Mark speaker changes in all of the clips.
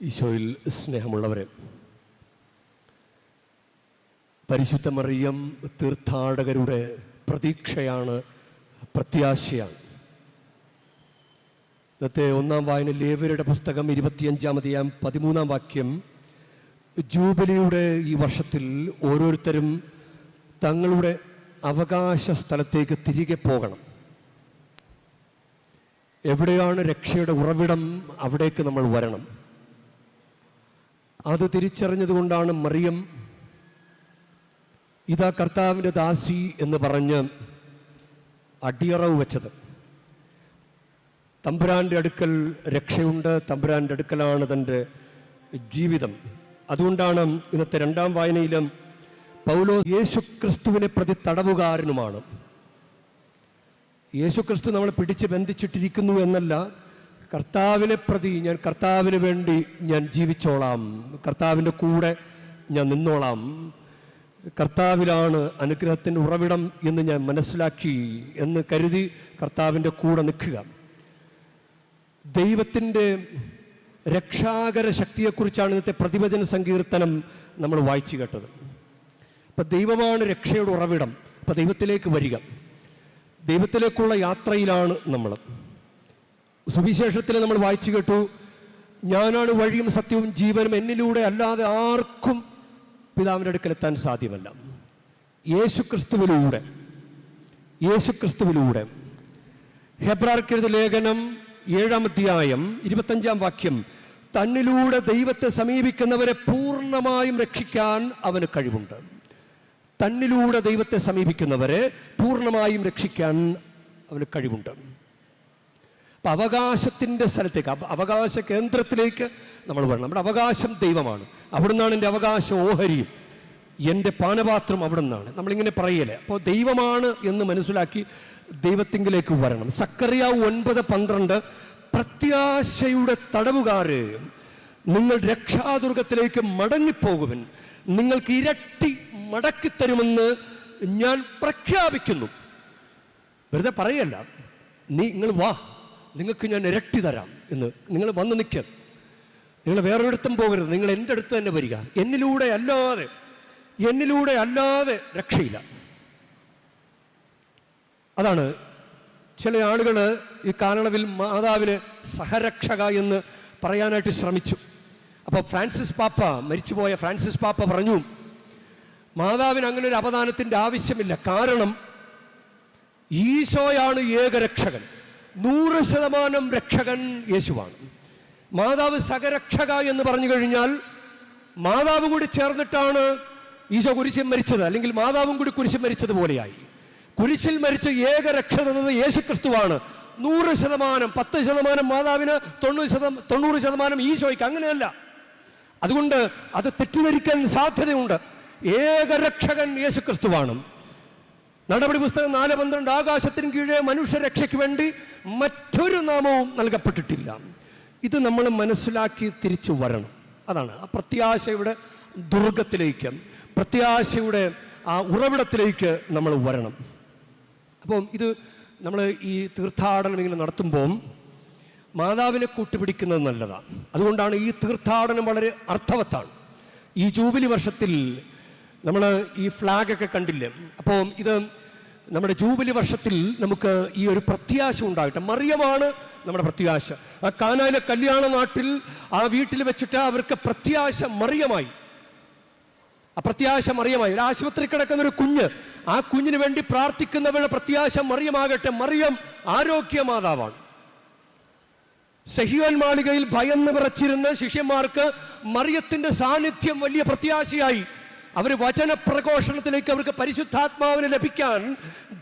Speaker 1: ഈശോയിൽ സ്നേഹമുള്ളവരെ പരിശുദ്ധ മറിയം തീർത്ഥാടകരുടെ പ്രതീക്ഷയാണ് പ്രത്യാശയാണ്. ഇന്നത്തെ ഒന്നാം വായന ലേവരുടെ പുസ്തകം ഇരുപത്തിയഞ്ചാമതെയാം പതിമൂന്നാം വാക്യം ജൂബിലിയുടെ ഈ വർഷത്തിൽ ഓരോരുത്തരും തങ്ങളുടെ അവകാശ സ്ഥലത്തേക്ക് തിരികെ പോകണം. എവിടെയാണ് രക്ഷയുടെ ഉറവിടം അവിടേക്ക് നമ്മൾ വരണം. അത് തിരിച്ചറിഞ്ഞതുകൊണ്ടാണ് മറിയം ഇതാ കർത്താവിന്റെ ദാസി എന്ന് പറഞ്ഞ് അടിയറവ് വെച്ചത്. തമ്പുരാന്റെ അടുക്കൽ രക്ഷയുണ്ട് തമ്പുരാന്റെ അടുക്കലാണ് തന്റെ ജീവിതം. അതുകൊണ്ടാണ് ഇന്നത്തെ രണ്ടാം വായനയിലും പൗലോ യേശു ക്രിസ്തുവിനെ പ്രതി തടവുകാരനുമാണ്. യേശു ക്രിസ്തു നമ്മളെ പിടിച്ച് ബന്ധിച്ചിട്ടിരിക്കുന്നു എന്നല്ല കർത്താവിനെ പ്രതി ഞാൻ കർത്താവിന് വേണ്ടി ഞാൻ ജീവിച്ചോളാം. കർത്താവിന്റെ കൂടെ ഞാൻ നിന്നോളാം. കർത്താവിലാണ് അനുഗ്രഹത്തിന്റെ ഉറവിടം എന്ന് ഞാൻ മനസ്സിലാക്കി എന്ന് കരുതി കർത്താവിന്റെ കൂടെ നിൽക്കുക. ദൈവത്തിന്റെ രക്ഷാകര ശക്തിയെക്കുറിച്ചാണ് ഇന്നത്തെ പ്രതിവചന സങ്കീർത്തനം നമ്മൾ വായിച്ചു കേട്ടത്. അപ്പം ദൈവമാണ് രക്ഷയുടെ ഉറവിടം. അപ്പം ദൈവത്തിലേക്ക് വരിക. ദൈവത്തിലേക്കുള്ള യാത്രയിലാണ് നമ്മൾ. സുവിശേഷത്തിൽ നമ്മൾ വായിച്ചു കേട്ടു ഞാനാണ് വഴിയും സത്യവും ജീവനും എന്നിലൂടെ അല്ലാതെ ആർക്കും പിതാവിന്റെ അടുക്കലെത്താൻ സാധ്യമല്ല. യേശുക്രിസ്തുവിലൂടെ യേശുക്രിസ്തുവിലൂടെ. യേശു ലേഖനം ഏഴാം അധ്യായം ഇരുപത്തഞ്ചാം വാക്യം തന്നിലൂടെ ദൈവത്തെ സമീപിക്കുന്നവരെ പൂർണമായും രക്ഷിക്കാൻ അവന് കഴിവുണ്ട്. തന്നിലൂടെ ദൈവത്തെ സമീപിക്കുന്നവരെ പൂർണമായും രക്ഷിക്കാൻ അവന് കഴിവുണ്ട്. അപ്പം അവകാശത്തിന്റെ സ്ഥലത്തേക്ക് അവകാശ കേന്ദ്രത്തിലേക്ക് നമ്മൾ വരണം. നമ്മുടെ അവകാശം ദൈവമാണ്. അവിടെ നിന്നാണ് എന്റെ അവകാശ ഓഹരിയും. എന്റെ പാനപാത്രം അവിടെ നിന്നാണ് നമ്മളിങ്ങനെ പറയലേ അപ്പോൾ ദൈവമാണ് എന്ന് മനസ്സിലാക്കി ദൈവത്തിങ്കിലേക്ക് വരണം. സക്കറിയ ഒൻപത് പന്ത്രണ്ട് പ്രത്യാശയുടെ തടവുകാര് നിങ്ങൾ രക്ഷാദുർഗത്തിലേക്ക് മടങ്ങിപ്പോകുവൻ. നിങ്ങൾക്ക് ഇരട്ടി മടക്കിത്തരുമെന്ന് ഞാൻ പ്രഖ്യാപിക്കുന്നു. വെറുതെ പറയല്ല. നീ നിങ്ങൾ വാ. നിങ്ങൾക്ക് ഞാൻ ഇരട്ടി തരാം എന്ന്. നിങ്ങൾ വന്ന് നിൽക്കുക നിങ്ങൾ വേറൊരിടത്തും പോകരുത്. നിങ്ങൾ എന്റെ അടുത്ത് തന്നെ വരിക. എന്നിലൂടെ അല്ലാതെ എന്നിലൂടെ അല്ലാതെ രക്ഷയില്ല. അതാണ് ചില ആളുകൾ ഈ കാരണവിൽ മാതാവിന് സഹരക്ഷക എന്ന് പറയാനായിട്ട് ശ്രമിച്ചു. അപ്പോൾ ഫ്രാൻസിസ് പാപ്പ മരിച്ചുപോയ ഫ്രാൻസിസ് പാപ്പ പറഞ്ഞു മാതാവിന് അങ്ങനെ ഒരു അവദാനത്തിന്റെ ആവശ്യമില്ല. കാരണം ഈശോയാണ് ഏകരക്ഷകൻ. നൂറ് ശതമാനം രക്ഷകൻ യേശുവാണ്. മാതാവ് സഹരക്ഷക എന്ന് പറഞ്ഞു കഴിഞ്ഞാൽ മാതാവ് കൂടി ചേർന്നിട്ടാണ് ഈശോ കുരിശിൽ മരിച്ചത്. അല്ലെങ്കിൽ മാതാവും കൂടി കുരിശിൽ മരിച്ചത് പോലെയായി. കുരിശിൽ മരിച്ച ഏക രക്ഷകത യേശു ക്രിസ്തുവാണ് നൂറ് ശതമാനം പത്ത് ശതമാനം മാതാവിന് തൊണ്ണൂറ് ശതമാനം തൊണ്ണൂറ് ശതമാനം ഈശോയ്ക്ക് അങ്ങനെയല്ല. അതുകൊണ്ട് അത് തെറ്റിദ്ധരിക്കാൻ സാധ്യതയുണ്ട്. ഏകരക്ഷകൻ യേശു ക്രിസ്തുവാണ് നടപടി പുസ്തകം നാല് പന്ത്രണ്ട് ആകാശത്തിന് കീഴെ മനുഷ്യരക്ഷയ്ക്ക് വേണ്ടി മറ്റൊരു നാമവും നൽകപ്പെട്ടിട്ടില്ല. ഇത് നമ്മൾ മനസ്സിലാക്കി തിരിച്ചു വരണം. അതാണ് ആ പ്രത്യാശയുടെ ദുർഗത്തിലേക്ക് പ്രത്യാശയുടെ ആ ഉറവിടത്തിലേക്ക് നമ്മൾ വരണം. അപ്പം ഇത് നമ്മൾ ഈ തീർത്ഥാടനം ഇങ്ങനെ നടത്തുമ്പോൾ മാതാവിനെ കൂട്ടുപിടിക്കുന്നത് നല്ലതാണ് അതുകൊണ്ടാണ് ഈ തീർത്ഥാടനം വളരെ അർത്ഥവത്താണ്. ഈ ജൂബിലി വർഷത്തിൽ നമ്മൾ ഈ ഫ്ലാഗ് ഒക്കെ കണ്ടില്ലേ? അപ്പോൾ ഇത് നമ്മുടെ ജൂബിലി വർഷത്തിൽ നമുക്ക് ഈ ഒരു പ്രത്യാശ ഉണ്ടാകട്ടെ. മറിയമാണ് നമ്മുടെ പ്രത്യാശ. ആ കാനായിലെ കല്യാണ നാട്ടിൽ ആ വീട്ടിൽ വെച്ചിട്ട് അവർക്ക് പ്രത്യാശ മറിയമായി. ആ പ്രത്യാശ മറിയമായി. ഒരു ആശുപത്രി കിടക്കുന്ന ഒരു കുഞ്ഞ് ആ കുഞ്ഞിന് വേണ്ടി പ്രാർത്ഥിക്കുന്നവരുടെ പ്രത്യാശ മറിയമാകട്ടെ. മറിയം ആരോഗ്യ മാതാവാണ്. സഹിയോൻ മാളികയിൽ ഭയന്ന് വിറച്ചിരുന്ന ശിഷ്യന്മാർക്ക് മറിയത്തിന്റെ സാന്നിധ്യം വലിയ പ്രത്യാശയായി. അവർ വചന പ്രഘോഷണത്തിലേക്ക് അവർക്ക് പരിശുദ്ധാത്മാവിനെ ലഭിക്കാൻ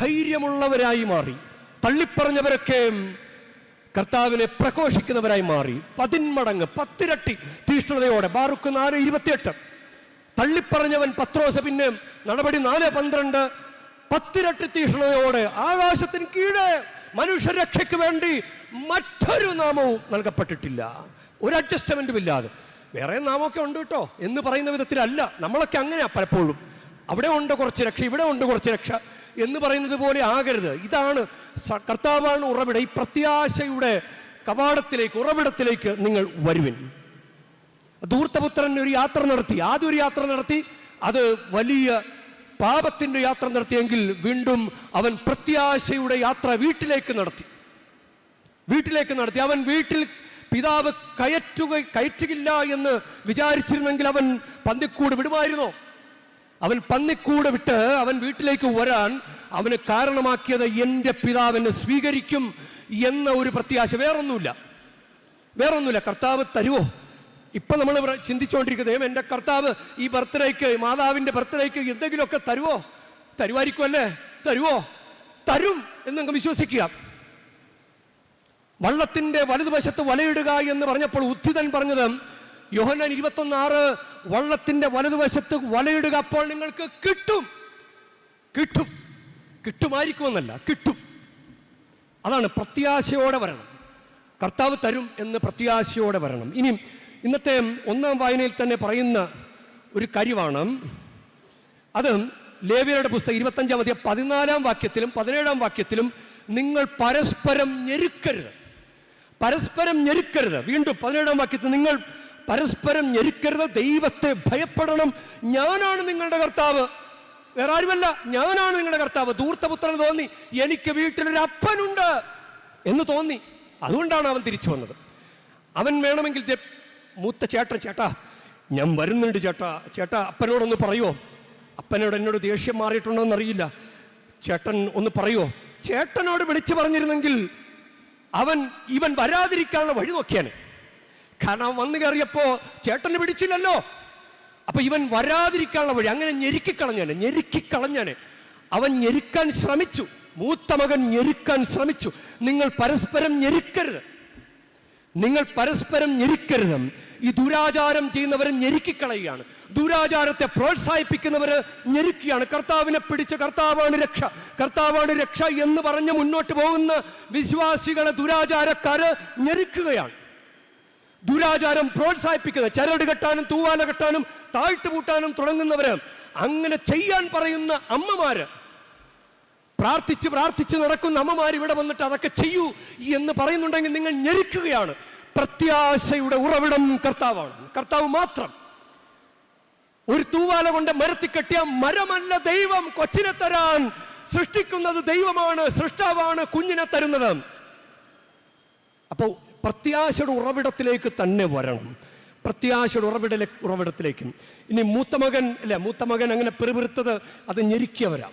Speaker 1: ധൈര്യമുള്ളവരായി മാറി. തള്ളിപ്പറഞ്ഞവരൊക്കെ കർത്താവിനെ പ്രഘോഷിക്കുന്നവരായി മാറി. പതിന്മടങ്ങ് പത്തിരട്ടി തീഷ്ണതയോടെ ബാറുക്ക് നാല് ഇരുപത്തിയെട്ട്. തള്ളിപ്പറഞ്ഞവൻ പത്രോസ് പിന്നെ നടപടി നാല് പന്ത്രണ്ട്. പത്തിരട്ടി തീഷ്ണതയോടെ ആകാശത്തിന് കീഴെ മനുഷ്യരക്ഷയ്ക്ക് വേണ്ടി മറ്റൊരു നാമവും നൽകപ്പെട്ടിട്ടില്ല. ഒരു അഡ്ജസ്റ്റ്മെന്റും ഇല്ലാതെ. വേറെ നാമൊക്കെ ഉണ്ട് കേട്ടോ എന്ന് പറയുന്ന വിധത്തിലല്ല. നമ്മളൊക്കെ അങ്ങനെയാ പലപ്പോഴും. അവിടെ ഉണ്ട് കുറച്ച് രക്ഷ ഇവിടെ ഉണ്ട് കുറച്ച് രക്ഷ എന്ന് പറയുന്നത് പോലെ ആകരുത്. ഇതാണ് കർത്താവാണ് ഉറവിട. ഈ പ്രത്യാശയുടെ കവാടത്തിലേക്ക് ഉറവിടത്തിലേക്ക് നിങ്ങൾ വരുവിൻ. ധൂർത്തപുത്രൻ ഒരു യാത്ര നടത്തി. ആദ്യം ഒരു യാത്ര നടത്തി. അത് വലിയ പാപത്തിന്റെ യാത്ര നടത്തിയെങ്കിൽ വീണ്ടും അവൻ പ്രത്യാശയുടെ യാത്ര വീട്ടിലേക്ക് നടത്തി. വീട്ടിലേക്ക് നടത്തി. അവൻ വീട്ടിൽ പിതാവ് കയറ്റുക കയറ്റുകില്ല എന്ന് വിചാരിച്ചിരുന്നെങ്കിൽ അവൻ പന്നിക്കൂട് വിടുമായിരുന്നോ? അവൻ പന്നിക്കൂട് വിട്ട് അവൻ വീട്ടിലേക്ക് വരാൻ അവന് കാരണമാക്കിയത് എന്റെ പിതാവിനെ സ്വീകരിക്കും എന്ന ഒരു പ്രത്യാശ വേറൊന്നുമില്ല. വേറൊന്നുമില്ല. കർത്താവ് തരുവോ? ഇപ്പം നമ്മൾ ചിന്തിച്ചുകൊണ്ടിരിക്കുന്നത് "ദൈവമേ, എന്റെ കർത്താവ് ഈ ബർത്ത്ഡേക്ക് മാതാവിന്റെ ബർത്ത്ഡേക്ക് എന്തെങ്കിലുമൊക്കെ തരുവോ? തരുവായിരിക്കുമല്ലേ തരുവോ? തരും എന്നങ്ങ് വിശ്വസിക്കുക. വള്ളത്തിന്റെ വലതുവശത്ത് വലയിടുക എന്ന് പറഞ്ഞപ്പോൾ ഉദ്ധിതൻ പറഞ്ഞത് യോഹന്നാൻ ഇരുപത്തൊന്ന് ആറ് വള്ളത്തിന്റെ വലതുവശത്ത് വലയിടുക അപ്പോൾ നിങ്ങൾക്ക് കിട്ടും. കിട്ടും. കിട്ടുമായിരിക്കുമെന്നല്ല കിട്ടും. അതാണ് പ്രത്യാശയോടെ വരണം. കർത്താവ് തരും എന്ന് പ്രത്യാശയോടെ വരണം. ഇനി ഇന്നത്തെ ഒന്നാം വായനയിൽ തന്നെ പറയുന്ന ഒരു കാര്യമാണ്. അത് ലേവിയരുടെ പുസ്തകം ഇരുപത്തഞ്ചാം മതി പതിനാലാം വാക്യത്തിലും പതിനേഴാം വാക്യത്തിലും നിങ്ങൾ പരസ്പരം ഞെരുക്കരുത്. പരസ്പരം ഞെരുക്കരുത്. വീണ്ടും പതിനേഴാം വാക്യത്തിൽ നിങ്ങൾ പരസ്പരം ഞെരുക്കരുത്. ദൈവത്തെ ഭയപ്പെടണം. ഞാനാണ് നിങ്ങളുടെ കർത്താവ്. വേറെ ആരുമല്ല. ഞാനാണ് നിങ്ങളുടെ കർത്താവ്. ദൂർത്തപുത്രൻ തോന്നി. എനിക്ക് വീട്ടിലൊരു അപ്പനുണ്ട് എന്ന് തോന്നി. അതുകൊണ്ടാണ് അവൻ തിരിച്ചു വന്നത്. അവൻ വേണമെങ്കിൽ മൂത്ത ചേട്ടൻ ചേട്ടാ ഞാൻ വരുന്നുണ്ട് ചേട്ടാ. ചേട്ടാ അപ്പനോടൊന്ന് പറയുമോ അപ്പനോട് എന്നോട് ദേഷ്യം മാറിയിട്ടുണ്ടോ എന്നറിയില്ല ചേട്ടൻ ഒന്ന് പറയുമോ ചേട്ടനോട് വിളിച്ചു പറഞ്ഞിരുന്നെങ്കിൽ അവൻ ഇവൻ വരാതിരിക്കാനുള്ള വഴി നോക്കിയാണ്. കാരണം അവൻ വന്നു കയറിയപ്പോ ചേട്ടനെ പിടിച്ചില്ലല്ലോ. അപ്പൊ ഇവൻ വരാതിരിക്കാനുള്ള വഴി അങ്ങനെ ഞെരുക്കിക്കളഞ്ഞാണ് ഞെരുക്കിക്കളഞ്ഞാണ് അവൻ ഞെരുക്കാൻ ശ്രമിച്ചു മൂത്ത മകൻ ഞെരുക്കാൻ ശ്രമിച്ചു. നിങ്ങൾ പരസ്പരം ഞെരുക്കരുത്. നിങ്ങൾ പരസ്പരം ഞെരുക്കരുത്. ഈ ദുരാചാരം ചെയ്യുന്നവരെ ഞെരുക്കിക്കളയുകയാണ്. ദുരാചാരത്തെ പ്രോത്സാഹിപ്പിക്കുന്നവർ ഞെരുക്കുകയാണ്. കർത്താവിനെ പിടിച്ച് കർത്താവാണ് രക്ഷ. കർത്താവാണ് രക്ഷ എന്ന് പറഞ്ഞ് മുന്നോട്ട് പോകുന്ന വിശ്വാസികളെ ദുരാചാരക്കാര് ഞെരുക്കുകയാണ്. ദുരാചാരം പ്രോത്സാഹിപ്പിക്കുന്ന ചരട് കെട്ടാനും തൂവാല കെട്ടാനും താഴ്ത്തുപൂട്ടാനും തുടങ്ങുന്നവര് അങ്ങനെ ചെയ്യാൻ പറയുന്ന അമ്മമാര്. പ്രാർത്ഥിച്ച് പ്രാർത്ഥിച്ച് നടക്കുന്ന അമ്മമാർ ഇവിടെ വന്നിട്ട് അതൊക്കെ ചെയ്യൂ എന്ന് പറയുന്നുണ്ടെങ്കിൽ നിങ്ങൾ ഞെരുക്കുകയാണ്. പ്രത്യാശയുടെ ഉറവിടം കർത്താവാണ്. കർത്താവ് മാത്രം. ഒരു തൂവാല കൊണ്ട് മരത്തി കെട്ടിയ മരമല്ല ദൈവം. കൊച്ചിനെ തരാൻ സൃഷ്ടിക്കുന്നത് ദൈവമാണ് സൃഷ്ടാവാണ് കുഞ്ഞിനെ തരുന്നത്. അപ്പോൾ പ്രത്യാശയുടെ ഉറവിടത്തിലേക്ക് തന്നെ വരണം. പ്രത്യാശയുടെ ഉറവിട ഉറവിടത്തിലേക്ക്. ഇനി മൂത്ത മകൻ അല്ലെ മൂത്ത മകൻ അങ്ങനെ പെരുപിറുത്തത് അത് ഞെരുക്കിയവരാം.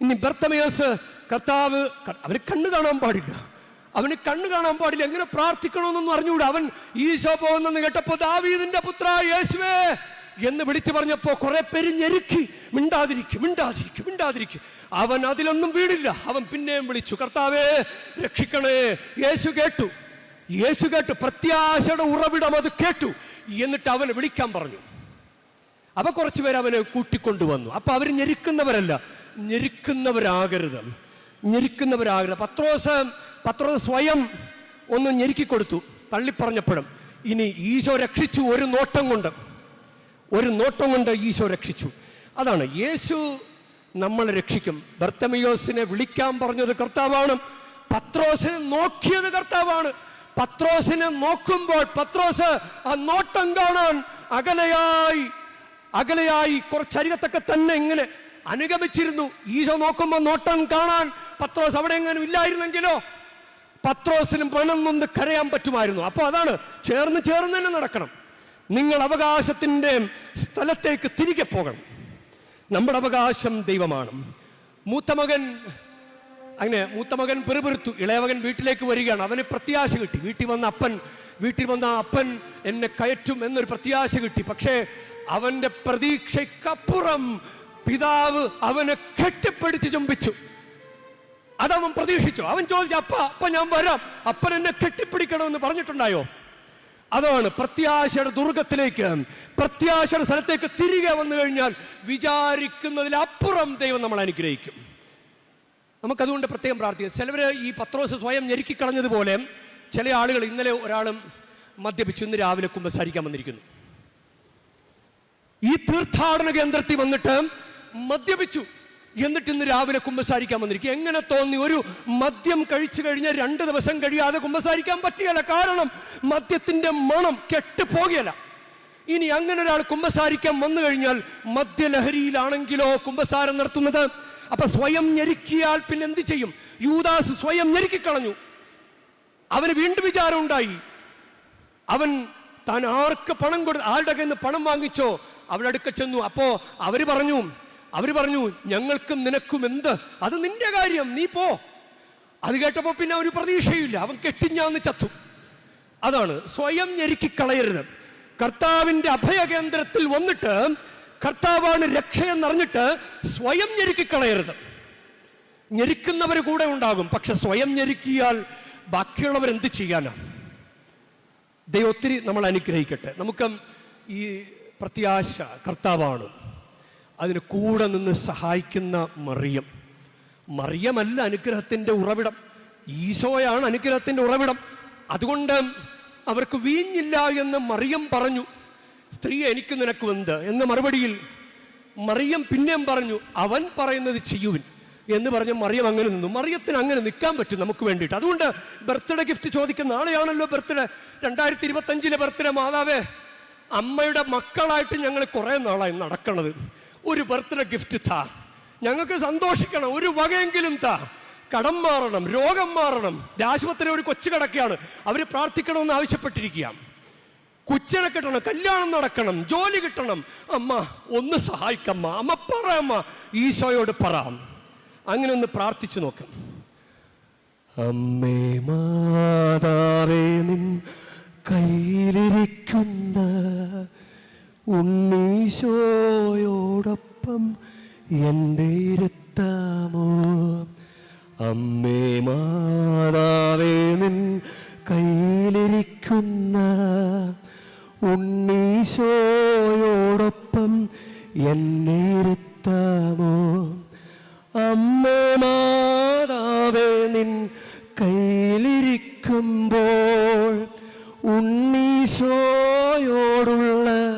Speaker 1: ഇനി ബർത്തമേസ് കർത്താവ് അവർ കണ്ണു കാണാൻ പാടില്ല. അവന് കണ്ണ് കാണാൻ പാടില്ല. എങ്ങനെ പ്രാർത്ഥിക്കണമെന്നൊന്നും അറിഞ്ഞുകൂടാ അവൻ ഈശോ പോകുന്നെന്ന് കേട്ടപ്പോ ദാവീദിന്റെ പുത്ര യേശുവേ എന്ന് വിളിച്ചു പറഞ്ഞപ്പോ കുറെ പേര് ഞെരുക്കി. മിണ്ടാതിരിക്കും മിണ്ടാതിരിക്കും മിണ്ടാതിരിക്കും. അവൻ അതിലൊന്നും വീടില്ല അവൻ പിന്നെയും വിളിച്ചു കർത്താവേ രക്ഷിക്കണേ. യേശു കേട്ടു. യേശു കേട്ടു. പ്രത്യാശയുടെ ഉറവിടം അത് കേട്ടു. എന്നിട്ട് അവനെ വിളിക്കാൻ പറഞ്ഞു. അപ്പൊ കുറച്ചുപേർ അവനെ കൂട്ടിക്കൊണ്ടുവന്നു. അപ്പൊ അവർ ഞെരുക്കുന്നവരല്ല. ഞെരുക്കുന്നവരാകരുത്. ഞെരുക്കുന്നവരാകരുത്. പത്രോസ് പത്രോസ് സ്വയം ഒന്ന് ഞെരുക്കിക്കൊടുത്തു. തള്ളിപ്പറഞ്ഞപ്പോഴും ഇനി ഈശോ രക്ഷിച്ചു ഒരു നോട്ടം കൊണ്ട്. ഒരു നോട്ടം കൊണ്ട് ഈശോ രക്ഷിച്ചു. അതാണ്. യേശു നമ്മൾ രക്ഷിക്കും. ബർത്തമിയോസിനെ വിളിക്കാൻ പറഞ്ഞത് കർത്താവാണ്. പത്രോസിനെ നോക്കിയത് കർത്താവാണ്. പത്രോസിനെ നോക്കുമ്പോൾ പത്രോസ് ആ നോട്ടം കാണാൻ അകലെയായി അകലെയായി കുറച്ചരികത്തൊക്കെ തന്നെ ഇങ്ങനെ അനുഗമിച്ചിരുന്നു. ഈശോ നോക്കുമ്പോൾ നോട്ടം കാണാൻ പത്രോസ് അവിടെ എങ്ങാനും ഇല്ലായിരുന്നെങ്കിലോ പത്രോസിന് പണന്നൊന്ന് നൊന്ന് കരയാൻ പറ്റുമായിരുന്നു. അപ്പോൾ അതാണ് ചേർന്ന് ചേർന്ന് തന്നെ നടക്കണം. നിങ്ങൾ അവകാശത്തിന്റെ സ്ഥലത്തേക്ക് തിരികെ പോകണം. നമ്മുടെ അവകാശം ദൈവമാണ്. മൂത്ത മകൻ അങ്ങനെ മൂത്ത മകൻ പെറുപെറുത്തു. ഇളയവകൻ വീട്ടിലേക്ക് വരികയാണ്. അവന് പ്രത്യാശ കിട്ടി. വീട്ടിൽ വന്ന അപ്പൻ വീട്ടിൽ വന്ന അപ്പൻ എന്നെ കയറ്റും എന്നൊരു പ്രത്യാശ കിട്ടി. പക്ഷേ അവന്റെ പ്രതീക്ഷയ്ക്കപ്പുറം പിതാവ് അവനെ കെട്ടിപ്പിടിച്ച് ചുംബിച്ചു. അതവൻ പ്രതീക്ഷിച്ചു. അവൻ ചോദിച്ചു അപ്പ അപ്പ ഞാൻ വരാം. അപ്പൻ എന്നെ കെട്ടിപ്പിടിക്കണമെന്ന് പറഞ്ഞിട്ടുണ്ടായോ? അതാണ് പ്രത്യാശയുടെ ദുർഗത്തിലേക്ക്. പ്രത്യാശയുടെ സ്ഥലത്തേക്ക് തിരികെ വന്നു കഴിഞ്ഞാൽ വിചാരിക്കുന്നതിലപ്പുറം ദൈവം നമ്മൾ അനുഗ്രഹിക്കും. നമുക്കതുകൊണ്ട് പ്രത്യേകം പ്രാർത്ഥിക്കാം. ചിലവർ ഈ പത്രോസ് സ്വയം ഞെരുക്കിക്കളഞ്ഞതുപോലെ ചില ആളുകൾ ഇന്നലെ ഒരാളും മദ്യപിച്ചു ഇന്ന് രാവിലെ കുമ്പസാരിക്കാൻ വന്നിരിക്കുന്നു. ഈ തീർത്ഥാടന കേന്ദ്രത്തിൽ വന്നിട്ട് മദ്യപിച്ചു. എന്നിട്ട് ഇന്ന് രാവിലെ കുമ്പസാരിക്കാൻ വന്നിരിക്കും എങ്ങനെ തോന്നി? ഒരു മദ്യം കഴിച്ചു കഴിഞ്ഞാൽ രണ്ട് ദിവസം കഴിയാതെ കുമ്പസാരിക്കാൻ പറ്റുകയില്ല. കാരണം മദ്യത്തിന്റെ മണം കെട്ടുപോകുകയില്ല. ഇനി അങ്ങനെ ഒരാൾ കുമ്പസാരിക്കാൻ വന്നു കഴിഞ്ഞാൽ മദ്യലഹരിയിലാണെങ്കിലോ കുമ്പസാരം നടത്തുന്നത്? അപ്പൊ സ്വയം ഞെരുക്കിയാൽ പിന്നെ എന്ത് ചെയ്യും? യൂദാസ് സ്വയം ഞെരുക്കിക്കളഞ്ഞു. അവന് വീണ്ടും വിചാരം ഉണ്ടായി. അവൻ താൻ ആർക്ക് പണം കൊടു ആരുടെ കയ്യിൽ നിന്ന് പണം വാങ്ങിച്ചോ? അവരുടെ അടുക്ക ചെന്നു. അപ്പോ അവർ പറഞ്ഞു അവർ പറഞ്ഞു ഞങ്ങൾക്കും നിനക്കും എന്ത്? അത് നിന്റെ കാര്യം നീ പോ. അത് കേട്ടപ്പോൾ പിന്നെ അവന് പ്രതീക്ഷയില്ല. അവൻ കെട്ടിഞ്ഞാന്ന് ചത്തു. അതാണ് സ്വയം ഞെരുക്കി കളയരുത് കർത്താവിന്റെ അഭയകേന്ദ്രത്തിൽ വന്നിട്ട് കർത്താവാണ് രക്ഷയെന്നറിഞ്ഞിട്ട് സ്വയം ഞെരുക്കി കളയരുത് ഞെരുക്കുന്നവർ കൂടെ ഉണ്ടാകും പക്ഷെ സ്വയം ഞെരുക്കിയാൽ ബാക്കിയുള്ളവർ എന്ത് ചെയ്യാനാണ് ദൈവം ഒത്തിരി നമ്മൾ അനുഗ്രഹിക്കട്ടെ. നമുക്ക് ഈ പ്രത്യാശ കർത്താവാണ്. അതിന് കൂടെ നിന്ന് സഹായിക്കുന്ന മറിയം. മറിയമല്ല അനുഗ്രഹത്തിന്റെ ഉറവിടം. ഈശോയാണ് അനുഗ്രഹത്തിന്റെ ഉറവിടം. അതുകൊണ്ട് അവർക്ക് വീഞ്ഞില്ല എന്ന് മറിയം പറഞ്ഞു. സ്ത്രീ എനിക്ക് നിനക്ക് എന്ത്? എന്ന മറുപടിയിൽ മറിയം പിന്നെയും പറഞ്ഞു അവൻ പറയുന്നത് ചെയ്യുവിൻ. എന്ന് പറഞ്ഞ് മറിയം അങ്ങനെ നിന്നു. മറിയത്തിന് അങ്ങനെ നിൽക്കാൻ പറ്റും നമുക്ക് വേണ്ടിയിട്ട്. അതുകൊണ്ട് ബർത്ത്ഡേ ഗിഫ്റ്റ് ചോദിക്കുന്ന നാളെയാണല്ലോ ബർത്ത്ഡേ. രണ്ടായിരത്തി ഇരുപത്തഞ്ചിലെ ബർത്ത്ഡേ മാതാവേ അമ്മയുടെ മക്കളായിട്ട് ഞങ്ങൾ കുറേ നാളായി നടക്കണത്. ഒരു ബർത്ത്ഡേ ഗിഫ്റ്റ് താ. ഞങ്ങൾക്ക് സന്തോഷിക്കണം ഒരു വകയെങ്കിലും താ. കടം മാറണം രോഗം മാറണം. ആശുപത്രി ഒരു കൊച്ചു കിടക്കുകയാണ് അവർ പ്രാർത്ഥിക്കണമെന്ന് ആവശ്യപ്പെട്ടിരിക്കുക കുച്ചനെ കിട്ടണം കല്യാണം നടക്കണം ജോലി കിട്ടണം. അമ്മ ഒന്ന് സഹായിക്കമ്മ. അമ്മ പറ അമ്മ ഈശോയോട് പറ. അങ്ങനെ ഒന്ന് പ്രാർത്ഥിച്ചു നോക്കാം. അമ്മേ മാതാവേ നിൻ കയ്യിലിരിക്കുന്ന ഉണ്ണീശോയോടൊപ്പം എന്റെ ഇരുത്താമോ? അമ്മേ മാതാവേ നിൻ കയ്യിലിരിക്കുന്ന ഉണ്ണീശോയോടൊപ്പം എന്നെ ഇരുത്താമോ? അമ്മേ മാതാവേ നിൻ കയ്യിലിരിക്കുമ്പോൾ ഉണ്ണീശോയോടുള്ള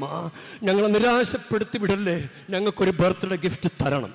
Speaker 1: പ്രതീക്ഷയുണ്ടമ്മ ഞങ്ങളെ നിരാശപ്പെടുത്തി വിടല്ലേ ഞങ്ങൾക്കൊരു ബർത്ത്ഡേ ഗിഫ്റ്റ് തരണം.